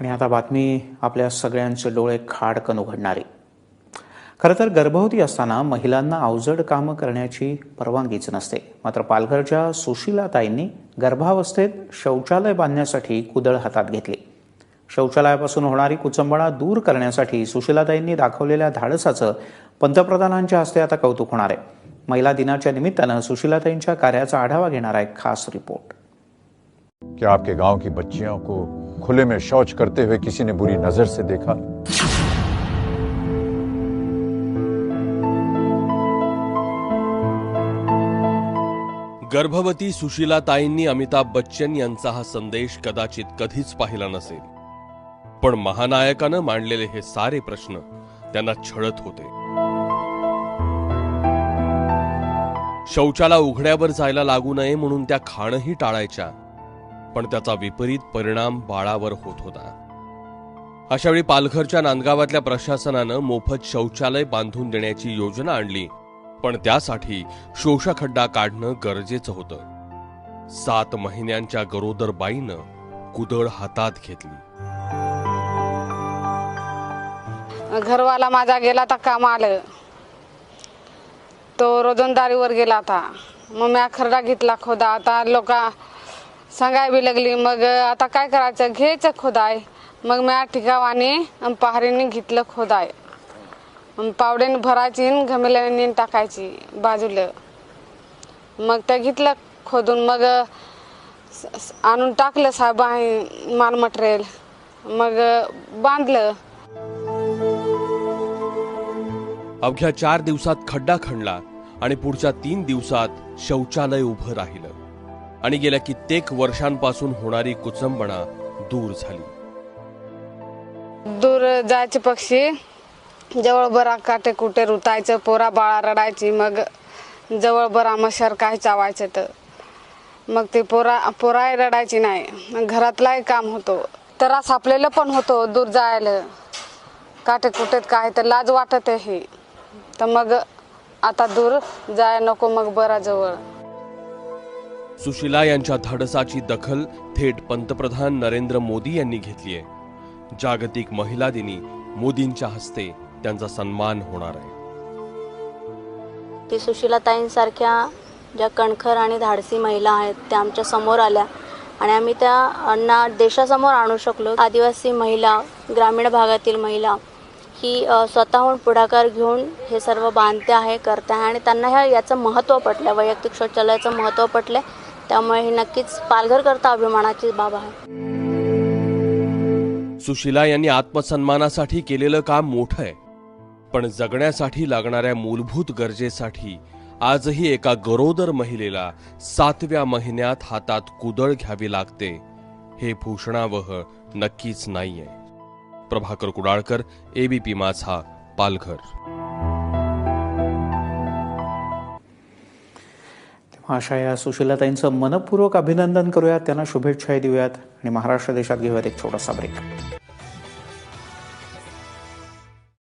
आणि आता बातमी आपल्या सगळ्यांचे डोळे खाडकन उघडणारी. खरं तर गर्भवती असताना महिलांना अवजड कामं करण्याची परवानगीच नसते. मात्र पालघरच्या सुशीलाताईंनी गर्भावस्थेत शौचालय बांधण्यासाठी कुदळ हातात घेतली. शौचालयापासून होणारी कुचंबणा दूर करण्यासाठी सुशीलाताईंनी दाखवलेल्या धाडसाचं पंतप्रधानांच्या हस्ते आता कौतुक होणार आहे. महिला दिनाच्या निमित्तानं सुशीलाताईंच्या कार्याचा आढावा घेणारा एक खास रिपोर्ट. क्या आपके गांव की बच्चियों को खुले में शौच करते हुए किसी ने बुरी नजर से देखा। गर्भवती सुशीलाताईंनी अमिताभ बच्चन यांचा हा संदेश कदाचित कधीच पाहिला नसेल. पण महानायकानं मांडलेले हे सारे प्रश्न त्यांना छळत होते. शौचाला उघड्यावर जायला लागू नये म्हणून त्या खाणंही टाळायच्या. पण त्याचा विपरीत परिणाम बाळावर होत होता. अशावेळी पालघरच्या नांदगावातल्या प्रशासनानं मोफत शौचालय बांधून देण्याची योजना आणली पण त्यासाठी शोषखड्डा काढणं गरजेचं होतं. सात महिन्यांच्या गरोदर बाईनं कुदळ हातात घेतली. घरवाला माझा गेला तर काम आलं. तो रोजंदारीवर गेला होता मग मी खरडा घेतला खोदा. आता लोका सांगाय बी लागली मग आता काय करायचं? घ्यायचं खोदाय मग मी ठिकावाने पहारीने घेतलं खोदाय पावड्याने भरायची आणि घमेल्याने टाकायची बाजूला. मग त्या घेतलं खोदून मग आणून टाकलं साहेब माल मटेरियल. मग बांधलं. अवघ्या चार दिवसात खड्डा खणला आणि पुढच्या तीन दिवसात शौचालय उभं राहिलं. आणि गेल्या कित्येक वर्षांपासून होणारी कुचंबणा दूर झाली. दूर जायचे पक्षी जवळ बरा काटे कुटे रुतायचं पोरा बाळा रडायची मग जवळ बरा मशार काय चावायचं तर. मग ते पोरा पोराही रडायची नाही. घरातलाही काम होतो. त्रास आपल्याला पण होतो दूर जायला. काटे कुटेत काय तर लाज वाटत आहे. तर मग आता दूर जाय नको मग बरा जवळ. सुशिला यांच्या धाडसाची दखल थेट पंतप्रधान नरेंद्र मोदी यांनी घेतली आहे. जागतिक महिला दिनी मोदींच्या हस्ते त्यांचा सन्मान होणार आहे. ती सुशीलाताईंसारख्या ज्या कणखर आणि धाडसी महिला आहेत त्या आमच्यासमोर आल्या. आणि आम्ही त्या अण्णा देशासमोर आणू शकलो. आदिवासी महिला ग्रामीण भागातील महिला ही स्वतःहून पुढाकार घेऊन हे सर्व बांधते आहे करते आहे. आणि त्यांना ह्या याचं महत्त्व पटलं वैयक्तिक शौचालयाचं महत्त्व पटलं त्यामुळे ही नक्कीच पालघरकरता अभिमानाची बाब आहे. सुशिला यांनी आत्मसन्मानासाठी केलेलं काम मोठं आहे. पण जगण्यासाठी लागणाऱ्या मूलभूत गरजेसाठी आजही एका गरोदर महिलेला सातव्या महिन्यात हातात कुदळ घ्यावी लागते. हे भूषणावह नक्कीच नाहीये. प्रभाकर कुडाळकर एबीपी माझा पालघर. अशा या सुशीलाताईंचं मनपूर्वक अभिनंदन करूयात. त्यांना शुभेच्छाही देऊयात आणि महाराष्ट्र देशात घेऊयात एक छोटासा ब्रेक